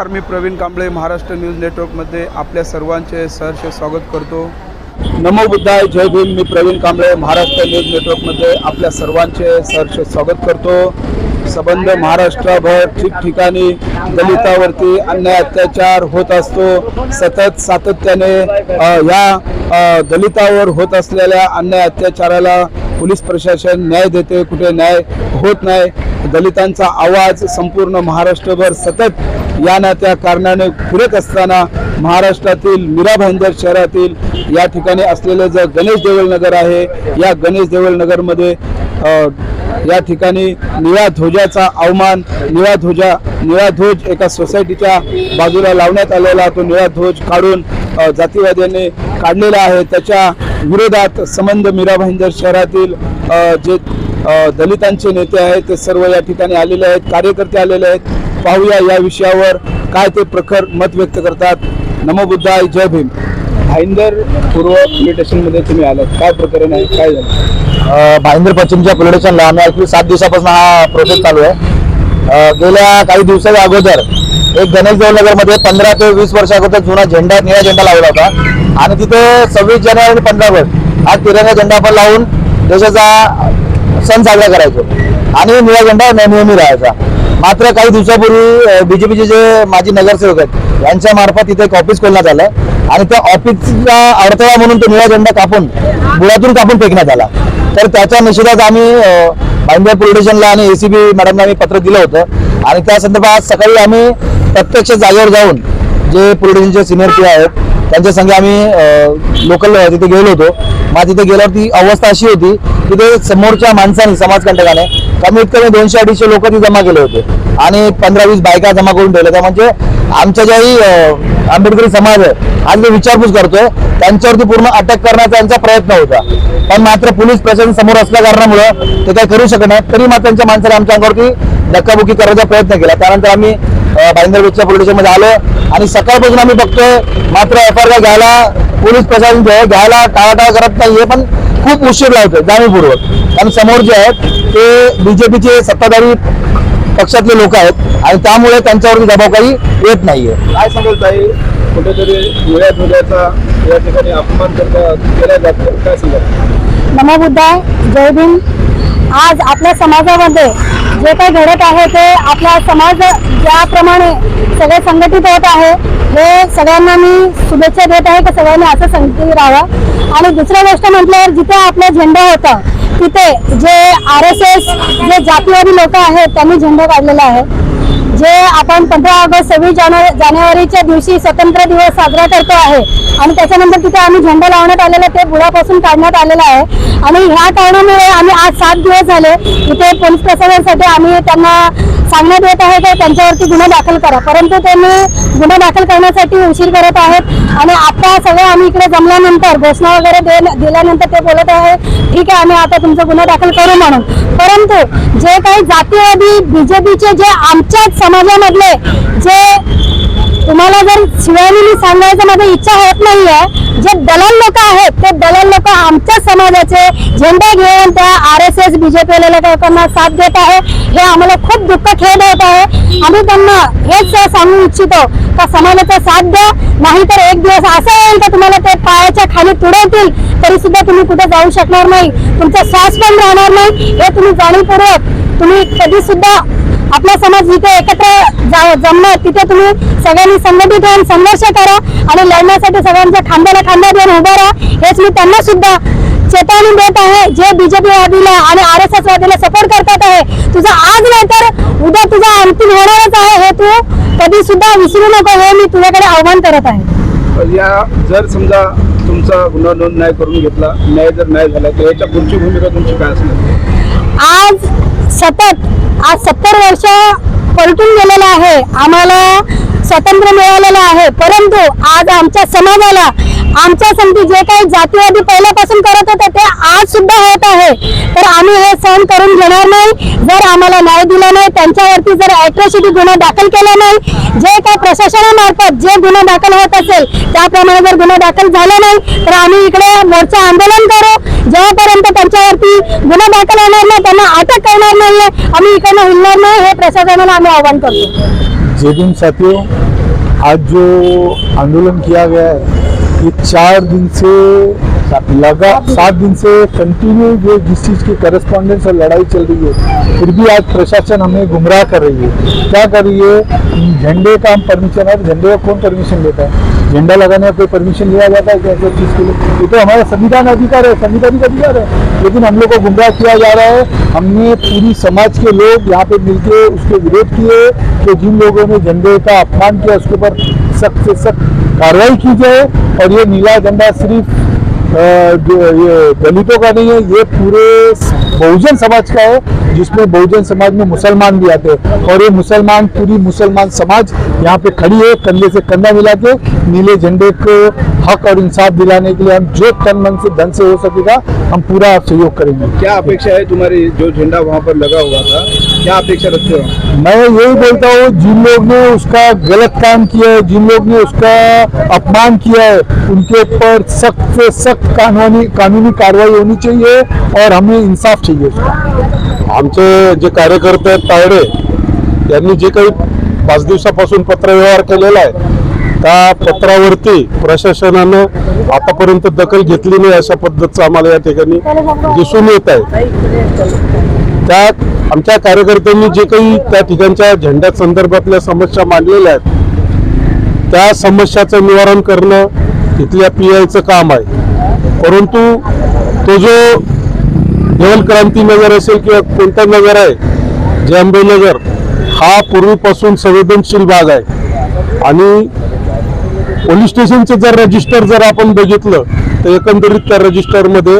नमस्कार मी प्रवीण कांबळे महाराष्ट्र न्यूज नेटवर्कमध्ये आपल्या सर्वांचे सहर्ष स्वागत करतो. नमो बुद्धाय जय भीम मी प्रवीण कांबळे महाराष्ट्र न्यूज नेटवर्कमध्ये आपल्या सर्वांचे सहर्ष स्वागत करतो. संबंध महाराष्ट्रभर ठिकठिकाणी दलितावरती अन्याय अत्याचार होत असतो. सतत सातत्याने या दलितावर होत असलेल्या अन्याय अत्याचाराला पोलीस प्रशासन न्याय देते कुठे न्याय होत नाही. दलितांचा आवाज संपूर्ण महाराष्ट्रभर सतत या ना त्या कारणाने फिरत असताना महाराष्ट्रातील मीरा भाईंदर शहरातील या ठिकाणी असलेलं जे गणेश देवळनगर आहे या गणेश देवळनगरमध्ये या ठिकाणी निळ्या ध्वजाचा अवमान निळा ध्वजा निळा ध्वज एका सोसायटीच्या बाजूला लावण्यात आलेला तो निळा ध्वज काढून जातीवाद्यांनी काढलेला आहे. त्याच्या विरोधात संबंध मीरा भाईंदर शहरातील जे दलितांचे नेते आहेत ते सर्व या ठिकाणी आलेले आहेत कार्यकर्ते आलेले आहेत. पाहूया या विषयावर काय ते प्रखर मत व्यक्त करतात. नमोबुद्धाय जय भीम. भाईंदर पूर्व पोलीस स्टेशनमध्ये तुम्ही आलात. काय प्रकरण आहे? काय झालं? भाईंदर पश्चिमच्या पोलीस स्टेशनला आम्ही ऍक्च्युली सात दिवसापासून हा प्रोसेस चालू आहे. गेल्या काही दिवसाच्या अगोदर एक गणेश देवनगरमध्ये पंधरा ते वीस वर्षा अगोदर जुना झेंडा निळा झेंडा लावला होता. आणि तिथे सव्वीस जानेवारी आणि पंधरा ऑगस्ट हा तिरंगा झेंडा आपण लावून देशाचा सण साजरा करायचो. आणि निळा झेंडा नेहमी राहायचा. मात्र काही दिवसापूर्वी बीजेपीचे जे माजी नगरसेवक आहेत यांच्या मार्फत तिथे एक ऑफिस खोलण्यात आलं. आणि त्या ऑफिसचा अडथळा म्हणून तो निळा झेंडा कापून बुडातून कापून फेकण्यात आला. तर त्याच्या निषेधात आम्ही भाईंदर पोलीस स्टेशनला आणि एसीबी मॅडमला आम्ही पत्र दिलं होतं. आणि त्या संदर्भात सकाळी आम्ही प्रत्यक्ष जागेवर जाऊन जे पोलीस सिनियर पी आहेत त्यांच्या संघ आम्ही लोकल तिथे गेलो होतो. मग तिथे गेल्यावर ती अवस्था अशी होती की ते समोरच्या माणसाने समाजकंटकाने कमीत कमी दोनशे अडीचशे लोक ती जमा केले होते. आणि पंधरा वीस बायका जमा करून ठेवल्या. त्या म्हणजे आमच्या ज्याही आंबेडकरी समाज आहे आज जे विचारपूस करतोय त्यांच्यावरती पूर्ण अटक करण्याचा त्यांचा प्रयत्न होता. पण मात्र पोलीस प्रशासन समोर असल्या कारणामुळं ते काही करू शकत नाही तरी मात्र त्यांच्या माणसाने आमच्या अंगावरती धक्काबुक्की करायचा प्रयत्न केला. त्यानंतर आम्ही भाईंदर बीचच्या पोलीस स्टेशनमध्ये आलो आणि सकाळपासून आम्ही बघतोय मात्र एफ आय आर घ्यायला पोलीस प्रशासन जे आहे घ्यायला टाळाटाळ करत नाहीये पण खूप उशीर लावतोय जाणीवपूर्वक. कारण समोर जे आहेत ते बीजेपीचे सत्ताधारी पक्षातले लोक आहेत आणि त्यामुळे त्यांच्यावरती दबाव काही येत नाहीये. काय सांगाल ताई? कुठेतरी ध्वजाचा या ठिकाणी अपमान करता केला जातो. काय सांगाल? नमो बुद्धाय. जय भीम. आज आपल्या समाजामध्ये जे काही घडत आहे ते आपला समाज ज्याप्रमाणे सगळे संघटित होत आहे हे सगळ्यांना मी शुभेच्छा देत आहे की सगळ्यांनी असं संगती राहावं. आणि दुसरं गोष्ट म्हटल्यावर जिथे आपला झेंडा होता तिथे जे आर एस एस जे जातीवादी लोक आहेत त्यांनी झेंडा काढलेला आहे. जे आपण पंधरा ऑगस्ट सव्वीस जानेवारी जानेवारीच्या दिवशी स्वतंत्र दिवस साजरा करतो आहे आणि त्याच्यानंतर तिथे आम्ही झेंडा लावण्यात आलेला ते बुडापासून काढण्यात आलेला आहे. आणि ह्या कारणामुळे आम्ही आज सात दिवस झाले इथे पोलीस प्रशासनासाठी आम्ही त्यांना सांगण्यात येत आहे की त्यांच्यावरती गुन्हा दाखल करा. परंतु त्यांनी गुन्हा दाखल करण्यासाठी उशीर करत आहेत आणि आता सगळे आम्ही इकडे जमल्यानंतर घोषणा वगैरे दे- दिल्यानंतर ते बोलत आहे ठीक आहे आम्ही आता तुमचा गुन्हा दाखल करू म्हणून. परंतु जे काही जातीवादी बीजेपीचे जे आमच्याच समाजामधले जे तुम्हाला जर शिवायनी सांगायचं माझी इच्छा होत नाही आहे जे दलाल लोक आहेत ते दलाल लोक आमच्या समाजाचे झेंडे घेऊन त्या आर एस एस बीजेपी लोकांना साथ देत आहे. हे आम्हाला खूप दुःख खेद होत आहे. आम्ही त्यांना हेच सांगू इच्छितो का समाजाचा साथ द्या नाहीतर एक दिवस असं येईल का तुम्हाला ते पायाच्या खाली तुडवतील तरी सुद्धा तुम्ही कुठे जाऊ शकणार नाही. तुमचा श्वास पण राहणार नाही. हे तुम्ही जाणीवपूर्वक तुम्ही कधी सुद्धा आपला समाज जिथे एकत्र जमणार तिथे तुम्ही सगळ्यांनी संघटित होऊन संघर्ष करा आणि लढण्यासाठी सगळ्यांच्या खांद्याला खांदा देऊन उभा राहा. हेच मी त्यांना सुद्धा चेतावणी देत आहे. जे बीजेपी वादीला आणि आर एस एस वादीला सपोर्ट करतात आहे तुझा आज नाही तर उद्या तुझा अंतिम होणारच आहे हे तू कधी सुद्धा विसरू नको हे मी तुझ्याकडे आव्हान करत आहे. या जर समजा तुमचा गुन्हा नोंद नाही करून घेतला न्याय जर नाही झाला तर याच्या पुढची भूमिका तुमची काय असणार? आज सतत आज सत्तर वर्ष पलटून गेलेलं आहे. आम्हाला स्वातंत्र्य मिळालेलं आहे. परंतु आज आमच्या समाजाला आमच्या संधी जे काही जातीवादी पहिल्यापासून करत होते ते आज सुद्धा होत आहे. तर आम्ही हे सहन करून घेणार नाही. जर आम्हाला न्याय दिला नाही त्यांच्यावरती जर अॅट्रॉसिटी गुन्हा दाखल केला नाही जे काही प्रशासनामार्फत जे गुन्हा दाखल होत असेल त्याप्रमाणे जर गुन्हा दाखल झाला नाही तर आम्ही इकडे मोर्चा आंदोलन करू. जेव्हापर्यंत त्यांच्यावरती गुन्हा दाखल होणार नाही त्यांना अटक करणार नाही आम्ही इकडनं हिंडणार नाही हे प्रशासनाला आम्ही आवाहन करतो. जय भीम साथियों आज जो आंदोलन किया गया है ये चार दिन से लगा सात दिन। से कंटिन्यू जो जिस चीज़ की करस्पॉन्डेंस और लड़ाई चल रही है फिर भी आज प्रशासन हमें गुमराह कर रही है। क्या कर रही है? झंडे का हम परमिशन है झंडे का कौन परमिशन देता है? झंडा लगाने का कोई परमिशन लिया जाता है क्या चीज़ के लिए? ये तो हमारा संविधान अधिकार है संविधानिक अधिकार है। लेकिन हम लोग को गुमराह किया जा रहा है। हमने पूरी समाज के लोग यहाँ पे मिलके उसके विरोध किए कि जिन लोगों ने झंडे का अपमान किया, उसके ऊपर सख्त से सख्त कार्रवाई की जाए। और ये नीला झंडा सिर्फ़ ये दलितों का नहीं है, ये पूरे बहुजन समाज का है। जिसमें बहुजन समाज में मुसलमान भी आते हैं। और ये मुसलमान, पूरी मुसलमान समाज यहाँ पे खड़ी है, कंधे से कंधा मिला के नीले झंडे को हक और इंसाफ दिलाने के लिए हम जो तन मन से धन से हो सकेगा, हम पूरा सहयोग करेंगे। क्या अपेक्षा है तुम्हारी जो झंडा वहाँ पर लगा हुआ था? क्या अपेक्षा रखते हो? मैं यही बोलता हूँ जिन लोग ने उसका गलत काम किया है जिन लोग ने उसका अपमान किया है उनके ऊपर सख्त से सख्त कानूनी कानूनी कार्रवाई होनी चाहिए और हमें इंसाफ चाहिए उसका। आमचे जे कार्यकर्ते आहेत तायडे यांनी जे काही पाच दिवसापासून पत्रव्यवहार केलेला आहे त्या पत्रावरती प्रशासनानं आतापर्यंत दखल घेतली नाही अशा पद्धतीचं आम्हाला या ठिकाणी दिसून येत आहे. त्यात आमच्या कार्यकर्त्यांनी जे काही त्या ठिकाणच्या झेंड्या संदर्भातल्या समस्या मांडलेल्या आहेत त्या समस्याचं निवारण करणं तिथल्या पी आयचं काम आहे. परंतु तो जो देवल क्रांती नगर असेल किंवा कोणता नगर आहे जे नगर हा पूर्वीपासून संवेदनशील भाग आहे. आणि पोलीस स्टेशनचं जर रजिस्टर जर आपण बघितलं तर एकंदरीत त्या रजिस्टरमध्ये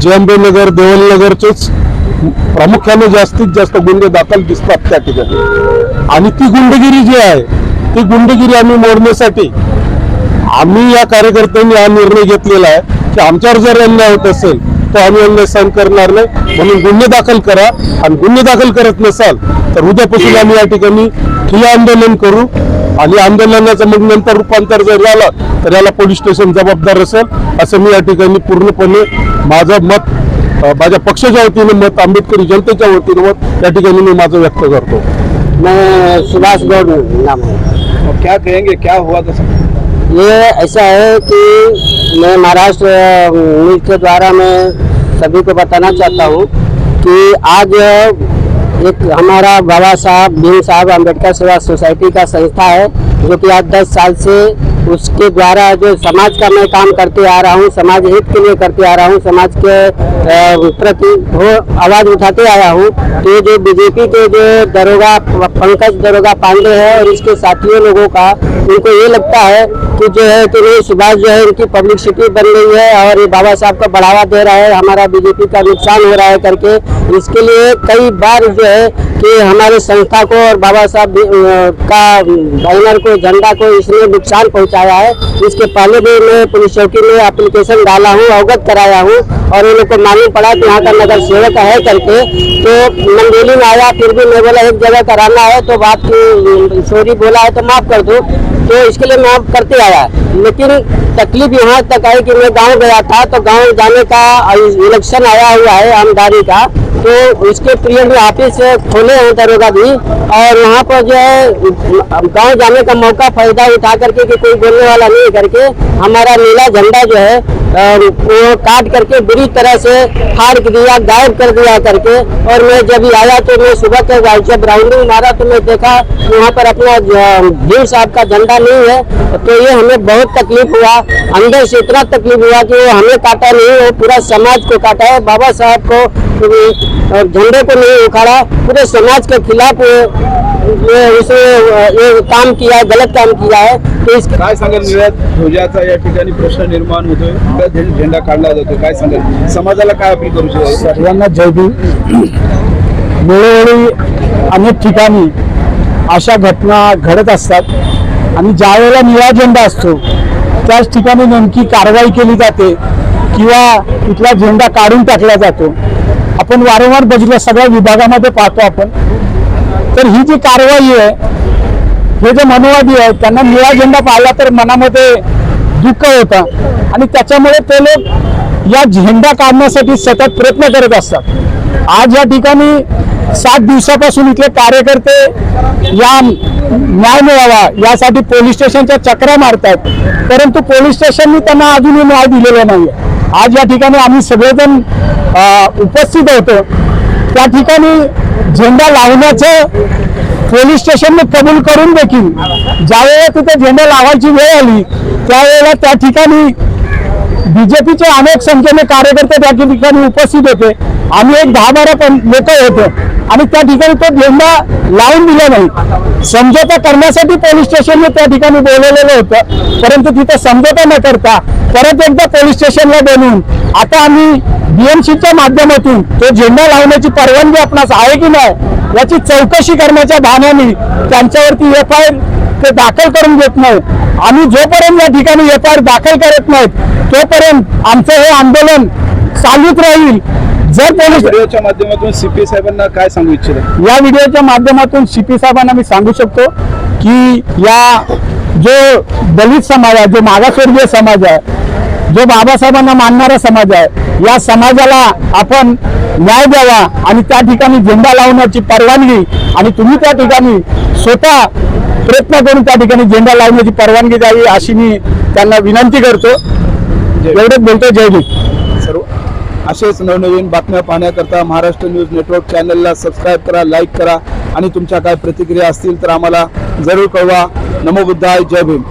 जे नगर देवलनगरचेच प्रामुख्याने जास्तीत जास्त गुन्हे दाखल दिसतात त्या ठिकाणी. आणि ती गुंडगिरी जी आहे ती गुंडगिरी आम्ही मोडण्यासाठी आम्ही या कार्यकर्त्यांनी हा निर्णय घेतलेला आहे की आमच्यावर जर अन्याय होत असेल तर आम्ही अन्याय सहन करणार नाही. म्हणून गुन्हे दाखल करा. आणि गुन्हे दाखल करत नसाल तर उद्यापासून आम्ही या ठिकाणी ठिय्या आंदोलन करू. आणि आंदोलनाचं मग नंतर रूपांतर जर झालं तर याला पोलीस स्टेशन जबाबदार असेल असं मी या ठिकाणी पूर्णपणे माझं मत माझ्या पक्षाच्या वतीने मत आंबेडकरी जनतेच्या वतीने मत या ठिकाणी मी माझं व्यक्त करतो. मैं सुभाष गौड़ नाम है। और क्या कहेंगे क्या हुआ था ये ऐसा है कि मैं महाराष्ट्र न्यूज के द्वारा मैं सभी को बताना चाहता हूँ कि आज एक हमारा बाबा साहब भीम साहब अम्बेडकर सेवा सोसाइटी का संस्था है जो कि आज 10 साल से उसके द्वारा जो समाज का मैं काम करते आ रहा हूँ, समाज हित के लिए करते आ रहा हूँ, समाज के प्रति वो आवाज़ उठाते आया हूँ तो जो बीजेपी के जो दरोगा, पंकज दरोगा पांडे है और इसके साथियों लोगों का, उनको ये लगता है कि जो है कि नहीं, सुभाष जो है इनकी पब्लिसिटी बन गई है और ये बाबा साहब को बढ़ावा दे रहा है, हमारा बीजेपी का नुकसान हो रहा है करके। इसके लिए कई बार जो है कि हमारे संस्था को और बाबा साहब का बैनर को झंडा को इसने नुकसान पहुँचाया है। इसके पहले भी मैं पुलिस चौकी में एप्लीकेशन डाला हूँ, अवगत कराया हूँ और उन लोग को मालूम पड़ा कि यहाँ का नगर सेवक है करके। तो मंडेली में आया, फिर भी मैं बोला, एक जगह कराना है तो बात सॉरी बोला है तो माफ़ कर दो। तो इसके लिए माफ़ करते आया। लेकिन तकलीफ़ यहाँ तक आई कि मैं गाँव गया था तो गाँव जाने का, इलेक्शन आया हुआ है आमदारी का। तो उसके पीरियड में ऑफ़िस खोले हैं दरोगा भी। और वहाँ पर जो है, गाँव जाने का मौका फ़ायदा उठा करके कि कोई बोलने वाला नहीं करके हमारा नीला झंडा जो है वो काट करके बुरी तरह से फाड़ दिया, गायब कर दिया करके। और मैं जब आया तो मैं सुबह के जब राउंडिंग मारा तो मैं देखा, वहाँ पर अपना भीम साहब का झंडा नहीं है। तो ये हमें बहुत तकलीफ़ हुआ। अंदर से इतना तकलीफ़ हुआ कि हमें काटा नहीं, वो पूरा समाज को काटा है। बाबा साहब को अ, झंडे को नहीं उखाड़ा पूरे समाज के खिलाफ ये उसने ये काम किया गलत काम किया है। तो इस काय सांगाल निळ्या ध्वजाचा या ठिकाणी प्रश्न निर्माण होतोय? झेंडा काढला जातो काय सांगाल? समाजाला काय अपील करू शकतो? सर्वांना जय भीम. वेळोवेळी अनेक ठिकाणी अशा घटना घडत असतात. आणि ज्या वेळेला निळा झेंडा असतो त्याच ठिकाणी नेमकी कारवाई केली जाते किंवा तिथला झेंडा काढून टाकला जातो. आपण वारंवार बघितलं सगळ्या विभागामध्ये पाहतो आपण. तर ही जी कारवाई आहे हे जे मनोवादी आहेत त्यांना निळा झेंडा पाहिला तर मनामध्ये दुःख होतं. आणि त्याच्यामुळे ते लोक या झेंडा काढण्यासाठी सतत प्रयत्न करत असतात. आज या ठिकाणी सात दिवसापासून इथले कार्यकर्ते या न्याय मिळावा यासाठी पोलीस स्टेशनच्या चक्रा मारतात परंतु पोलीस स्टेशननी त्यांना अजूनही न्याय दिलेला नाही आज या ठिकाणी आम्ही सगळेजण उपस्थित होतो. त्या ठिकाणी झेंडा लावण्याचं पोलीस स्टेशनने कबूल करून देखील ज्यावेळेला तिथे झेंडा लावायची वेळ आली त्यावेळेला त्या ठिकाणी बीजेपीचे अनेक संख्येने कार्यकर्ते त्या ठिकाणी उपस्थित होते. आम्ही एक दहा बारा पण लोक होतो. आणि त्या ठिकाणी तो झेंडा लावून दिला नाही. समझोता करण्यासाठी पोलीस स्टेशनने त्या ठिकाणी बोलवलेलं होतं. परंतु तिथं समझोता न करता परत एकदा पोलीस स्टेशनला बोलून आता आम्ही बीएमसीच्या माध्यमातून तो झेंडा लावण्याची परवानगी आपणास आहे की नाही याची चौकशी करण्याच्या भानाने त्यांच्यावरती एफ आय ते दाखल करून घेत नाही. आम्ही जोपर्यंत या ठिकाणी एफ आय आर दाखल करत नाहीत तोपर्यंत आमचं हे आंदोलन चालूच राहील. जर पोलीस व्हिडिओच्या माध्यमातून सीपी साहेबांना काय सांगू इच्छिता? या व्हिडिओच्या माध्यमातून सीपी साहेबांना मी सांगू शकतो की या जो दलित समाज आहे जो मागासवर्गीय समाज आहे जो बाबासाहेबांना मानणारा समाज आहे या समाजाला आपण न्याय द्यावा आणि त्या ठिकाणी झेंडा लावण्याची परवानगी आणि तुम्ही त्या ठिकाणी स्वतः प्रयत्न करून त्या ठिकाणी झेंडा लावण्याची परवानगी द्यावी अशी मी त्यांना विनंती करतो. एवढंच बोलतो जय असेच नवनवीन बातम्या पाहण्याकरता महाराष्ट्र न्यूज नेटवर्क चॅनलला सबस्क्राईब करा लाईक करा आणि तुमच्या काय प्रतिक्रिया असतील तर आम्हाला जरूर कळवा. नमोबुद्धाय जय भीम.